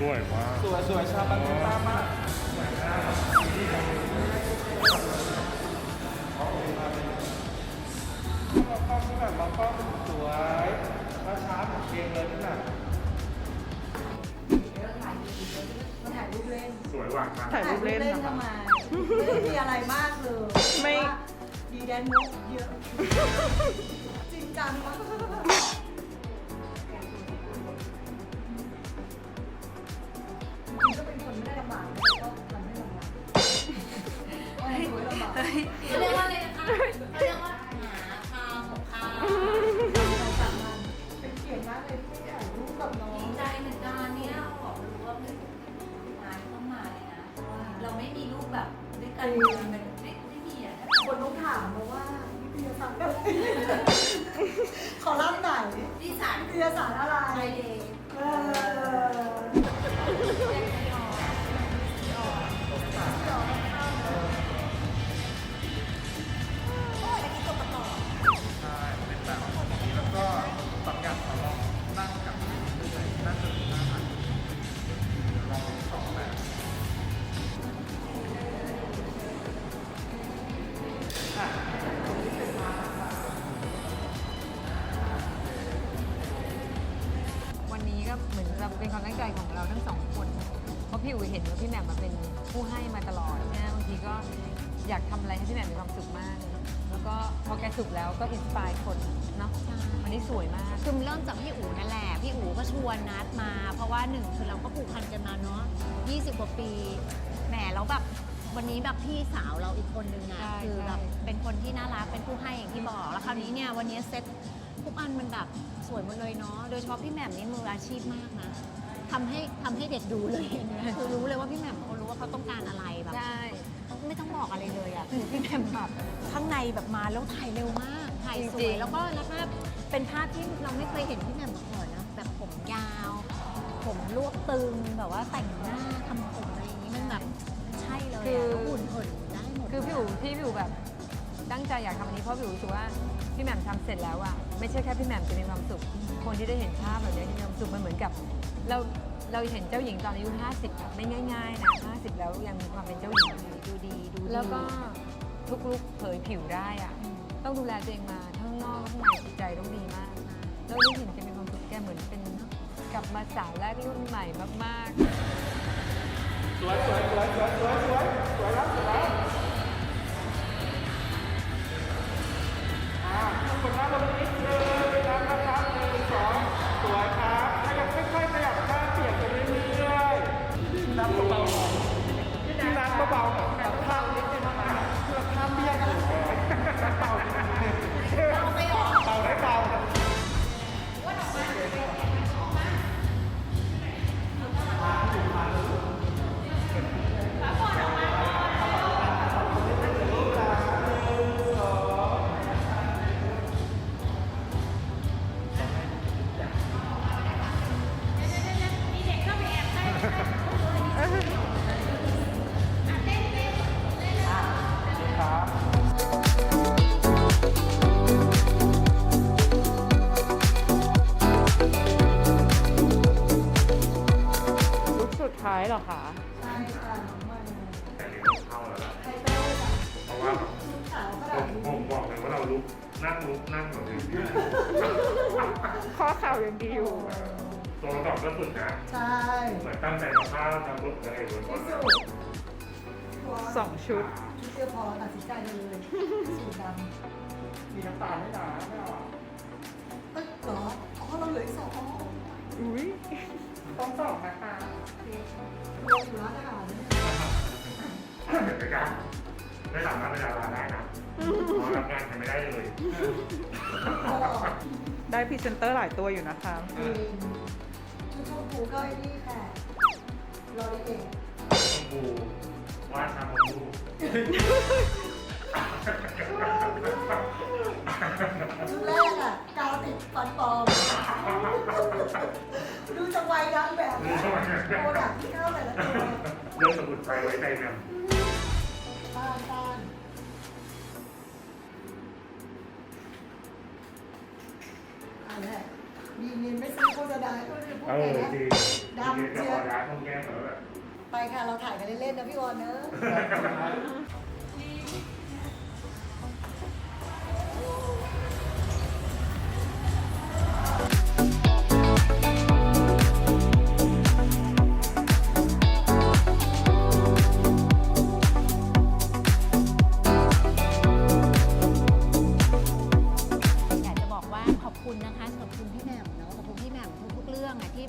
สวยมากสวยสวยชาบันตามากเรากล้องที่แบบเรากล้องสวยช้าช้าๆเหมือนเกมเลยนี่น่ะมาถ่ายรูปเล่นสวยหวานมากถ่ายรูปเล่นถ่ายนะก็คะมาไม่ได้มีอะไรมากเลยไม่ว่าดีแดนมุกเยอะ จริงจังมาก เขาเรียกว่าอะไรนะคะเขาเรียกว่าหาข้าวของข้าวเป็นเกียรติมากเลยที่ถ่ายรูปกับน้อง ดีใจเหมือนกันเนี่ยบอกเลยว่าเป็นงานต้องมาเลยนะเพราะว่าเราไม่มีลูกแบบด้วยกันมันไม่ไม่มีอะคนต้องถามมาว่าวิทยาศาสตร์อะไรขอรับไหนที่สารวิทยาศาสตร์อะไรไทยเดย์ เออ ผู้ให้มาตลอดนะบางทีก็อยากทำอะไรให้พี่แหม่มมีความสุขมาก แล้วก็พอแกสุขแล้วก็อินสปายคนเนาะวันนี้สวยมาก คือเริ่มจากพี่อู๋นั่นแหละ พี่อู๋ก็ชวนนัดมา เพราะว่าหนึ่งคือเราก็ผูกพันกันมาเนาะ20 กว่าปี แหมแล้วแบบวันนี้แบบพี่สาวเราอีกคนนึงอะใช่คือใช่แบบเป็นคนที่น่ารัก เป็นผู้ให้อย่างที่บอก แล้วคราวนี้เนี่ยวันนี้เซ็ตทุกอันมันแบบสวยหมดเลยเนาะ โดยเฉพาะพี่แหม่มนี่มืออาชีพมากนะทำให้ทำให้เด็กดูเลยอย่างเงี้ยคือรู้เลยว่าพี่แหม่มเขารู้ ว่าเขาต้องการอะไรแบบใช่ไม่ต้องบอกอะไรเลยอะคือพี่แหม่มแบบข้างในแบบมาแล้วถ่ายเร็วมากถ่ายสวยแล้วก็แล้วภาพเป็นภาพที่เราไม่เคยเห็นพี่แหม่มมาก่อนนะแบบผมยาว ผมรวบตึงแบบว่าแต่งหน้าทำผมอะไรอย่างนี้มันแบบใช่เลยคือ อะแล้วหุ่นเหินได้หมดคือพี่อู๋ที่พี่อู๋แบบตั้งใจอยากทำอันนี้เพราะพี่อู๋รู้สึกว่าพี่แหม่มทำเสร็จแล้วอะไม่ใช่แค่พี่แหม่มจะมีความสุข คนที่ได้เห็นภาพแบบนี้จะมีความสุขมันเหมือนกับ เรา เราเห็นเจ้าหญิงตอนอายุ 50อะไม่ง่ายๆนะ50 แล้วยังมีความเป็นเจ้าหญิงอยู่ดูดีดูดีแล้วก็ทุกลุกเผยผิวได้อะต้องดูแลตัวเองมาทั้งนอกและข้างในจิตใจต้องดีมาก แล้วได้เห็นแกมีความสุขแกเหมือนเป็นกลับมาสาวแรกรุ่นใหม่มากๆสวยสวยสวยสวยสวยสวยสวยแล้วสวยแล้วอ่าทุกคนนั่ง รอคะใช่ค่ะน้องมันแต่นี่ต้องเข้าแล้วล่ะไทเตอร์ค่ะเพราะว่าชุดขาวขผนาดมนี้ผมบอกเลยว่าเราลุกนั่งลุกนั่งแบบนี้ข้อเข่ายังดีอยู่ตัวประกอบก็สุดนะใช่เหมือนตั้งใจมาฆ่าทำลุกอะไรบนบที่นสุดสองชุดชุดเดียวพอตัดสินใจเลยสีดำมีน้ำตาลไม่หนาไม่เอาเอ้ยเหรออ๋อเราเหลืออีกสองอ๋ออุ้ยต้องสองนะคะเรา อยู่ร้านอาหารเนี่ยเดี๋ยวไปกันไม่สามารถเป็นดาราได้นะเพราะรับงานทำไม่ได้เลยก็ได้พรีเซนเตอร์หลายตัวอยู่นะคะจริงชุดชมพูก็ไอ้นี่ค่ะรอลิเกชมพูว่าชาโมพูชุดแรกอะกาวติดฟันปลอม ดูจังไวดังแบบนะโปรดักที่เข้าแต่ละตัวเรื่องสมุดไฟไว้ใจนำต้านต้านอันแรกมีเงินไม่ซื้อโฆษณาก็เลยพูดเอไปอนะจริงดำจริงจะเชีอยวอกร้านตรงแก้มเหรอแบบไปค่ะ เราถ่ายกันเล่นๆนะพี่วอนเนอะ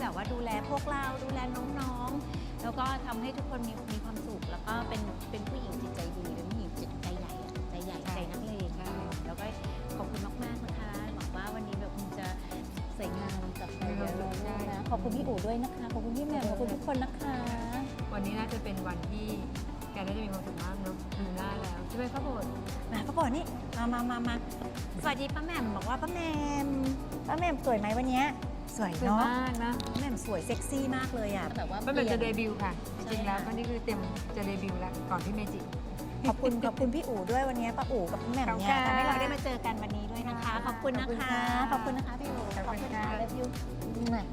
แบบว่าดูแลพวกเราดูแลน้องๆ แล้วก็ทำให้ทุกคนมีมีความสุข แล้วก็เป็นเป็นผู้หญิงจิตใจดีเป็นผู้หญิงจิตใจใหญ่อะใจใหญ่ใจนักเลงแล้วก็ขอบคุณมากๆนะคะหวังว่าวันนี้แบบคงจะสวยงามกับใจเยอะเลยนะขอบคุณพี่อู๋ด้วยนะคะขอบคุณพี่แหม่มขอบคุณทุกคนนะคะ วันนี้น่าจะเป็นวันที่แกน่าจะมีความสุขมากเนาะดูหน้าแล้วใช่ไหมข้าวโพดมาป้าบอนี่มามามามาสวัสดีป้าแหม่มบอกว่าป้าแหม่มป้าแหม่มสวยไหมวันเนี้ย สวยเนาะมากนะแม่มสวยเซ็กซี่มากเลยอะแบบว่าป้าแหม่มจะเดบิวต์ค่ะ จริงแล้วก็นี่คือเต็มจะเดบิวต์แล้วก่อนที่เมจิ ขอบคุณขอบคุณพี่อู๋ด้วยวันนี้ป้าอู๋กับแหม่มเนี่ยขอบคุณค่ะทำให้เราได้มาเจอกันวันนี้ด้วยนะคะ ขอบคุณนะคะขอบคุณนะคะ พี่อู๋ขอบคุณค่ะ love you มา